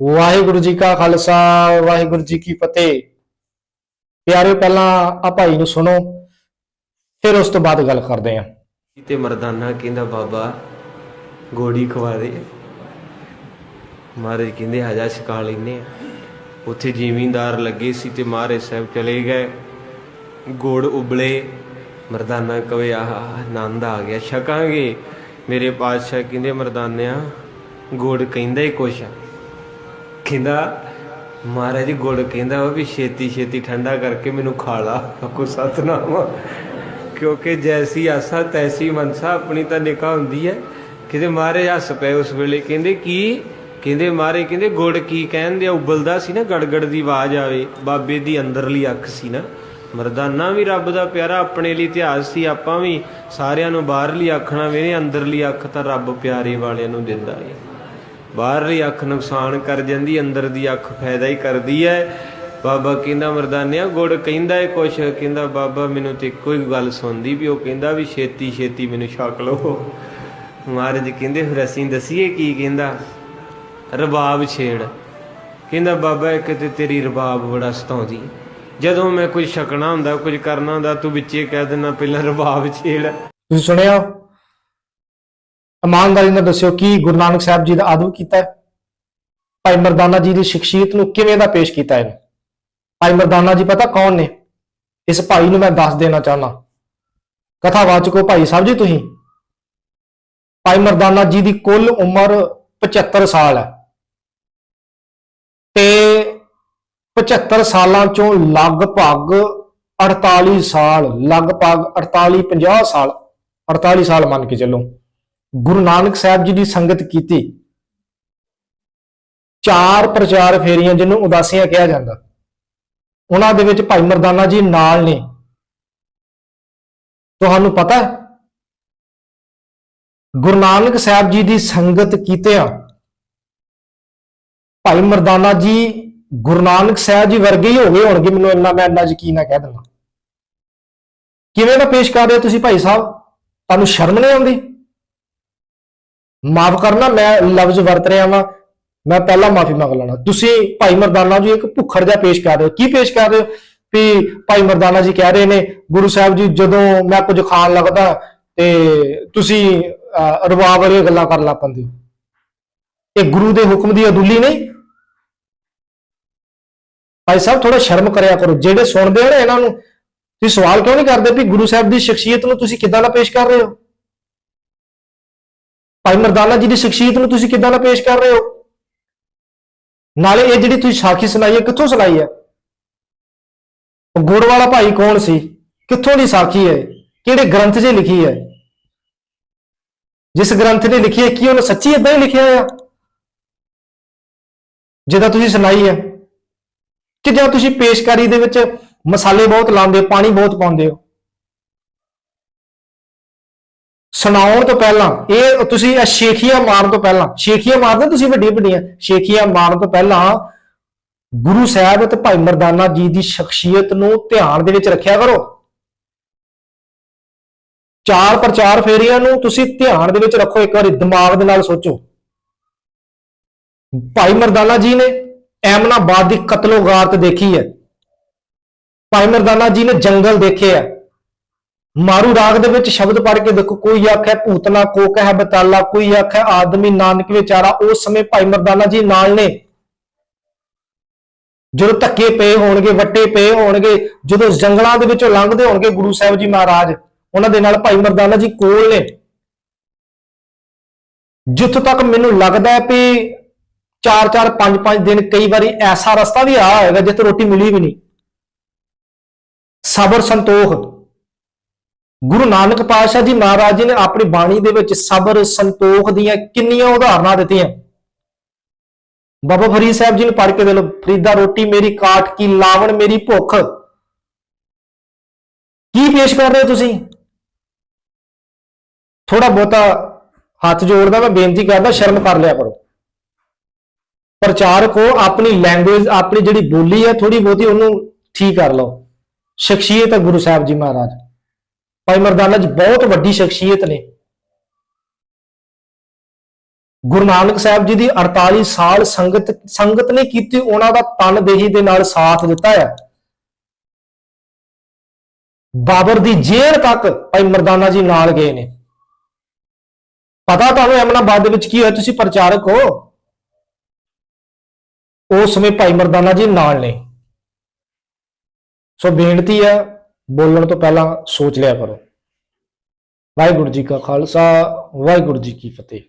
ਵਾਹਿਗੁਰੂ ਜੀ ਕਾ ਖਾਲਸਾ, ਵਾਹਿਗੁਰੂ ਜੀ ਕੀ ਫਤਿਹ। ਪਿਆਰਿਓ, ਪਹਿਲਾਂ ਆ ਭਾਈ ਨੂੰ ਸੁਣੋ, ਫਿਰ ਉਸ ਤੋਂ ਬਾਅਦ ਗੱਲ ਕਰਦੇ ਆਂ ਤੇ ਮਰਦਾਨਾ ਕਹਿੰਦਾ, ਬਾਬਾ ਗੋੜੀ ਖਵਾ ਦੇ। ਮਹਾਰਾਜ ਕਹਿੰਦੇ ਹਜਾ ਛਕਾ ਲੈਨੇ ਆ ਉੱਥੇ ਜ਼ਿਮੀਂਦਾਰ ਲੱਗੇ ਸੀ ਤੇ ਮਹਾਰਾਜ ਸਾਹਿਬ ਚਲੇ ਗਏ। ਗੋੜ ਉਬਲੇ। ਮਰਦਾਨਾ ਕਵੇ ਆਹ, ਆਨੰਦ ਆ ਗਿਆ, ਛਕਾਂਗੇ। ਮੇਰੇ ਪਾਤਸ਼ਾਹ ਕਹਿੰਦੇ, ਮਰਦਾਨਿਆ, ਗੋੜ ਕਹਿੰਦਾ ਹੀ ਕੁਛ ਆ। ਕਹਿੰਦਾ ਮਹਾਰਾਜ ਗੁੜ ਕਹਿੰਦਾ ਉਹ ਵੀ ਛੇਤੀ ਛੇਤੀ ਠੰਡਾ ਕਰਕੇ ਮੈਨੂੰ ਖਾ ਲਾ। ਕੋ ਸਤਨਾਮ। ਕਿਉਂਕਿ ਜੈਸੀ ਆਸਾ, ਤੈਸੀ ਮਨਸਾ ਆਪਣੀ ਤਾਂ ਨਿਕਾ ਹੁੰਦੀ ਹੈ। ਕਿਤੇ ਮਹਾਰਾਜ ਹੱਸ ਪਏ ਉਸ ਵੇਲੇ। ਕਹਿੰਦੇ ਕੀ? ਕਹਿੰਦੇ ਮਹਾਰਾਜ, ਕਹਿੰਦੇ ਗੁੜ ਕੀ ਕਹਿੰਦੇ ਆ? ਉਬਲਦਾ ਸੀ ਨਾ, ਗੜਗੜ ਦੀ ਆਵਾਜ਼ ਆਵੇ। ਬਾਬੇ ਦੀ ਅੰਦਰਲੀ ਅੱਖ ਸੀ ਨਾ। ਮਰਦਾਨਾ ਵੀ ਰੱਬ ਦਾ ਪਿਆਰਾ, ਆਪਣੇ ਲਈ ਇਤਿਹਾਸ ਸੀ। ਆਪਾਂ ਵੀ ਸਾਰਿਆਂ ਨੂੰ ਬਾਹਰਲੀ ਅੱਖ ਨਾ ਵੇਨੇ ਅੰਦਰਲੀ ਅੱਖ ਤਾਂ ਰੱਬ ਪਿਆਰੇ ਵਾਲਿਆਂ ਨੂੰ ਦਿੰਦਾ ਹੈ ਬਾਹਰਲੀ ਅੱਖ ਨੁਕਸਾਨ ਕਰ ਜਾਂਦੀ, ਅੰਦਰ ਦੀ ਅੱਖ ਫਾਇਦਾ ਹੀ ਕਰਦੀ ਹੈ। ਬਾਬਾ ਕਹਿੰਦਾ, ਮਰਦਾਨਿਆ, ਗੁੜ ਕਹਿੰਦਾ ਏ ਕੁਛ। ਕਹਿੰਦਾ, ਬਾਬਾ, ਮੈਨੂੰ ਤੇ ਕੋਈ ਗੱਲ ਸੁਣਦੀ ਵੀ ਉਹ ਕਹਿੰਦਾ ਵੀ ਛੇਤੀ ਛੇਤੀ ਮੈਨੂੰ ਛਕ ਲਓ। ਮਹਾਰਾਜ ਕਹਿੰਦੇ, ਫਿਰ ਅਸੀਂ ਦਸੀਏ ਕੀ ਕਹਿੰਦਾ? ਰਬਾਬ ਛੇੜ। ਕਹਿੰਦਾ, ਬਾਬਾ, ਇੱਕ ਤੇ ਤੇਰੀ ਰਬਾਬ ਬੜਾ ਸਤਾਉਂਦੀ। ਜਦੋਂ ਮੈਂ ਕੁਝ ਛਕਣਾ ਹੁੰਦਾ, ਕੁਝ ਕਰਨਾ ਹੁੰਦਾ, ਤੂੰ ਵਿੱਚੇ ਕਹਿ ਦਿੰਦਾ, ਪਹਿਲਾਂ ਰਬਾਬ ਛੇੜ। ਤੁਸੀਂ ਸੁਣਿਆ? ਇਮਾਨਦਾਰੀ ਨਾਲ ਦੱਸਿਓ ਕੀ ਗੁਰੂ ਨਾਨਕ ਸਾਹਿਬ ਜੀ ਦਾ ਆਦਬ ਕੀਤਾ ਭਾਈ ਮਰਦਾਨਾ ਜੀ ਦੀ ਸ਼ਖਸੀਅਤ ਨੂੰ ਕਿਵੇਂ ਦਾ ਪੇਸ਼ ਕੀਤਾ ਹੈ? ਭਾਈ ਮਰਦਾਨਾ ਜੀ ਪਤਾ ਕੌਣ ਨੇ? ਇਸ ਭਾਈ ਨੂੰ ਮੈਂ ਦੱਸ ਦੇਣਾ ਚਾਹੁੰਦਾ। ਕਥਾਵਾਚਕੋ ਭਾਈ ਸਾਹਿਬ ਜੀ ਤੁਸੀਂ। ਭਾਈ ਮਰਦਾਨਾ ਜੀ ਦੀ ਕੁੱਲ ਉਮਰ 75 ਸਾਲ ਹੈ। ਤੇ 75 ਸਾਲਾਂ ਚੋਂ ਲਗਭਗ 48 ਸਾਲ, ਲਗਭਗ 48 50 ਸਾਲ 48 ਸਾਲ ਮੰਨ ਕੇ ਚੱਲੋ। ਗੁਰੂ ਨਾਨਕ ਸਾਹਿਬ ਜੀ ਦੀ ਸੰਗਤ ਕੀਤੀ। ਚਾਰ ਪ੍ਰਚਾਰ ਫੇਰੀਆਂ ਜਿਹਨੂੰ ਉਦਾਸੀਆਂ ਕਿਹਾ ਜਾਂਦਾ। ਉਹਨਾਂ ਦੇ ਵਿੱਚ ਭਾਈ ਮਰਦਾਨਾ ਜੀ ਨਾਲ ਨੇ। ਤੁਹਾਨੂੰ ਪਤਾ ਗੁਰੂ ਨਾਨਕ ਸਾਹਿਬ ਜੀ ਦੀ ਸੰਗਤ ਕੀਤਿਆਂ ਭਾਈ ਮਰਦਾਨਾ ਜੀ ਗੁਰੂ ਨਾਨਕ ਸਾਹਿਬ ਜੀ ਵਰਗੇ ਹੀ ਹੋ ਗਏ ਹੋਣਗੇ। ਮੈਨੂੰ ਇੰਨਾ ਮੈਂ ਇੰਨਾ ਯਕੀਨ ਆ ਕਹਿ ਦਿੰਦਾ। ਕਿਵੇਂ ਦਾ ਪੇਸ਼ ਕਰ ਰਹੇ ਹੋ ਤੁਸੀਂ ਭਾਈ ਸਾਹਿਬ? ਤੁਹਾਨੂੰ ਸ਼ਰਮ ਨਹੀਂ ਆਉਂਦੀ? ਮਾਫ ਕਰਨਾ ਮੈਂ ਲਫ਼ਜ਼ ਵਰਤ ਰਿਹਾ ਵਾਂ। ਮੈਂ ਪਹਿਲਾਂ ਮਾਫੀ ਮੰਗ ਲੈਣਾ। ਤੁਸੀਂ ਭਾਈ ਮਰਦਾਨਾ ਜੀ ਇੱਕ ਭੁੱਖੜ ਜਿਹਾ ਪੇਸ਼ ਕਰ ਰਹੇ ਹੋ। ਕੀ ਪੇਸ਼ ਕਰ ਰਹੇ ਹੋ? ਵੀ ਭਾਈ ਮਰਦਾਨਾ ਜੀ ਕਹਿ ਰਹੇ ਨੇ ਗੁਰੂ ਸਾਹਿਬ ਜੀ ਜਦੋਂ ਮੈਂ ਕੁਝ ਖਾਣ ਲੱਗਦਾ ਤੇ ਤੁਸੀਂ ਅਹ, ਵਾਲੀਆਂ ਗੱਲਾਂ ਕਰਨ ਲੱਗ ਪੈਂਦੇ ਹੋ। ਇਹ ਗੁਰੂ ਦੇ ਹੁਕਮ ਦੀ ਅਦੁੱਲੀ ਨਹੀਂ। ਭਾਈ ਸਾਹਿਬ ਥੋੜਾ ਸ਼ਰਮ ਕਰਿਆ ਕਰੋ। ਜਿਹੜੇ ਸੁਣਦੇ ਹੋ ਨਾ ਇਹਨਾਂ ਨੂੰ ਤੁਸੀਂ ਸਵਾਲ ਕਿਉਂ ਨਹੀਂ ਕਰਦੇ ਵੀ ਗੁਰੂ ਸਾਹਿਬ ਦੀ ਸ਼ਖਸੀਅਤ ਨੂੰ ਤੁਸੀਂ ਕਿੱਦਾਂ ਦਾ ਪੇਸ਼ ਕਰ ਰਹੇ ਹੋ? ਭਾਈ ਮਰਦਾਨਾ ਜੀ ਦੀ ਸ਼ਖਸੀਅਤ ਨੂੰ ਤੁਸੀਂ ਕਿੱਦਾਂ ਦਾ ਪੇਸ਼ ਕਰ ਰਹੇ ਹੋ? ਨਾਲੇ ਇਹ ਜਿਹੜੀ ਤੁਸੀਂ ਸਾਖੀ ਸੁਣਾਈ ਹੈ, ਕਿੱਥੋਂ ਸੁਣਾਈ ਹੈ? ਗੁੜ ਵਾਲਾ ਭਾਈ ਕੌਣ ਸੀ? ਕਿੱਥੋਂ ਦੀ ਸਾਖੀ ਹੈ? ਕਿਹੜੇ ਗ੍ਰੰਥ 'ਚ ਲਿਖੀ ਹੈ? ਜਿਸ ਗ੍ਰੰਥ ਨੇ ਲਿਖੀ ਹੈ, ਕੀ ਉਹਨੇ ਸੱਚੀ ਇਦਾਂ ਹੀ ਲਿਖਿਆ ਆ? ਜਿਹਦਾ ਤੁਸੀਂ ਸੁਣਾਈ ਹੈ, ਕਿ ਜਾਂ ਤੁਸੀਂ ਪੇਸ਼ਕਾਰੀ ਦੇ ਵਿੱਚ ਮਸਾਲੇ ਬਹੁਤ ਲਾਉਂਦੇ ਹੋ, ਪਾਣੀ ਬਹੁਤ ਪਾਉਂਦੇ ਹੋ? ਸੁਣਾਉਣ ਤੋਂ ਪਹਿਲਾਂ, ਇਹ ਤੁਸੀਂ ਇਹ ਸ਼ੇਖੀਆਂ ਮਾਰਨ ਤੋਂ ਪਹਿਲਾਂ, ਸ਼ੇਖੀਆਂ ਮਾਰਦੇ ਤੁਸੀਂ ਵੱਡੀਆਂ ਵੱਡੀਆਂ, ਸ਼ੇਖੀਆਂ ਮਾਰਨ ਤੋਂ ਪਹਿਲਾਂ ਗੁਰੂ ਸਾਹਿਬ ਤੇ ਭਾਈ ਮਰਦਾਨਾ ਜੀ ਦੀ ਸ਼ਖਸੀਅਤ ਨੂੰ ਧਿਆਨ ਦੇ ਵਿੱਚ ਰੱਖਿਆ ਕਰੋ। ਚਾਰ ਪ੍ਰਚਾਰ ਫੇਰੀਆਂ ਨੂੰ ਤੁਸੀਂ ਧਿਆਨ ਦੇ ਵਿੱਚ ਰੱਖੋ, ਇੱਕ ਵਾਰੀ ਦਿਮਾਗ ਦੇ ਨਾਲ ਸੋਚੋ। ਭਾਈ ਮਰਦਾਨਾ ਜੀ ਨੇ ਐਮਨਾਬਾਦ ਦੀ ਕਤਲੋਗਾਰਤ ਦੇਖੀ ਹੈ। ਭਾਈ ਮਰਦਾਨਾ ਜੀ ਨੇ ਜੰਗਲ ਦੇਖੇ ਆ ਮਾਰੂ ਰਾਗ ਦੇ ਵਿੱਚ ਸ਼ਬਦ ਪੜ੍ਹ ਕੇ ਦੇਖੋ, ਕੋਈ ਆਖੇ ਭੂਤਨਾ ਕੋ ਕਹਿ ਬਤਾਲਾ, ਕੋਈ ਆਖੇ ਆਦਮੀ ਨਾਨਕ ਵਿਚਾਰਾ ਉਸ ਸਮੇਂ ਭਾਈ ਮਰਦਾਨਾ ਜੀ ਨਾਲ ਨੇ। ਜਦੋਂ ਧੱਕੇ ਪਏ ਹੋਣਗੇ, ਵੱਟੇ ਪਏ ਹੋਣਗੇ, ਜਦੋਂ ਜੰਗਲਾਂ ਦੇ ਵਿੱਚੋਂ ਲੰਘਦੇ ਹੋਣਗੇ ਗੁਰੂ ਸਾਹਿਬ ਜੀ ਮਹਾਰਾਜ, ਉਹਨਾਂ ਦੇ ਨਾਲ ਭਾਈ ਮਰਦਾਨਾ ਜੀ ਕੋਲ ਨੇ। ਜਿੱਥੋਂ ਤੱਕ ਮੈਨੂੰ ਲੱਗਦਾ ਹੈ ਵੀ 4-4 5-5 ਦਿਨ ਕਈ ਵਾਰੀ ਐਸਾ ਰਸਤਾ ਵੀ ਆ ਹੋਏਗਾ ਜਿੱਥੇ ਰੋਟੀ ਮਿਲੀ ਵੀ ਨਹੀਂ। ਸਬਰ ਸੰਤੋਖ। ਗੁਰੂ ਨਾਨਕ ਪਾਤਸ਼ਾਹ ਜੀ ਮਹਾਰਾਜ ਜੀ ਨੇ ਆਪਣੀ ਬਾਣੀ ਦੇ ਵਿੱਚ ਸਬਰ, ਸੰਤੋਖ ਦੀਆਂ ਕਿੰਨੀਆਂ ਉਦਾਹਰਨਾਂ ਦਿੱਤੀਆਂ। ਬਾਬਾ ਫਰੀਦ ਸਾਹਿਬ ਜੀ ਨੂੰ ਪੜ੍ਹ ਕੇ ਦੇ ਲੋ ਫਰੀਦਾ ਰੋਟੀ ਮੇਰੀ ਕਾਟ ਕੀ, ਲਾਵਣ ਮੇਰੀ ਭੁੱਖ। ਕੀ ਪੇਸ਼ ਕਰ ਰਹੇ ਹੋ ਤੁਸੀਂ? ਥੋੜਾ ਬਹੁਤਾ ਹੱਥ ਜੋੜਦਾ, ਮੈਂ ਬੇਨਤੀ ਕਰਦਾ, ਸ਼ਰਮ ਕਰ ਲਿਆ ਕਰੋ। ਪ੍ਰਚਾਰਕ ਹੋ, ਆਪਣੀ ਲੈਂਗੁਏਜ ਆਪਣੀ ਜਿਹੜੀ ਬੋਲੀ ਹੈ ਥੋੜੀ ਬਹੁਤੀ ਉਹਨੂੰ ਠੀਕ ਕਰ ਲਓ। ਸ਼ਖਸੀਅਤ ਹੈ ਗੁਰੂ ਸਾਹਿਬ ਜੀ ਮਹਾਰਾਜ। ਭਾਈ ਮਰਦਾਨਾ ਜੀ ਬਹੁਤ ਵੱਡੀ ਸ਼ਖਸੀਅਤ ਨੇ। ਗੁਰੂ ਨਾਨਕ ਸਾਹਿਬ ਜੀ ਦੀ 48 ਸਾਲ ਸੰਗਤ ਸੰਗਤ ਨੇ ਕੀਤੀ, ਉਹਨਾਂ ਦਾ ਤਨ ਦੇਹੀ ਦੇ ਨਾਲ ਸਾਥ ਦਿੱਤਾ ਹੈ। ਬਾਬਰ ਦੀ ਜੇਲ੍ਹ ਤੱਕ ਭਾਈ ਮਰਦਾਨਾ ਜੀ ਨਾਲ ਗਏ ਨੇ। ਪਤਾ ਤੁਹਾਨੂੰ ਅਮਨਾਬਾਦ ਦੇ ਵਿੱਚ ਕੀ ਹੋਇਆ? ਤੁਸੀਂ ਪ੍ਰਚਾਰਕ ਹੋ। ਉਸ ਸਮੇਂ ਭਾਈ ਮਰਦਾਨਾ ਜੀ ਨਾਲ ਨੇ। ਸੋ ਬੇਨਤੀ ਹੈ ਬੋਲਣ ਤੋਂ ਪਹਿਲਾਂ ਸੋਚ ਲਿਆ ਕਰੋ। ਵਾਹਿਗੁਰੂ ਜੀ ਕਾ ਖਾਲਸਾ ਵਾਹਿਗੁਰੂ ਜੀ ਕੀ ਫਤਿਹ।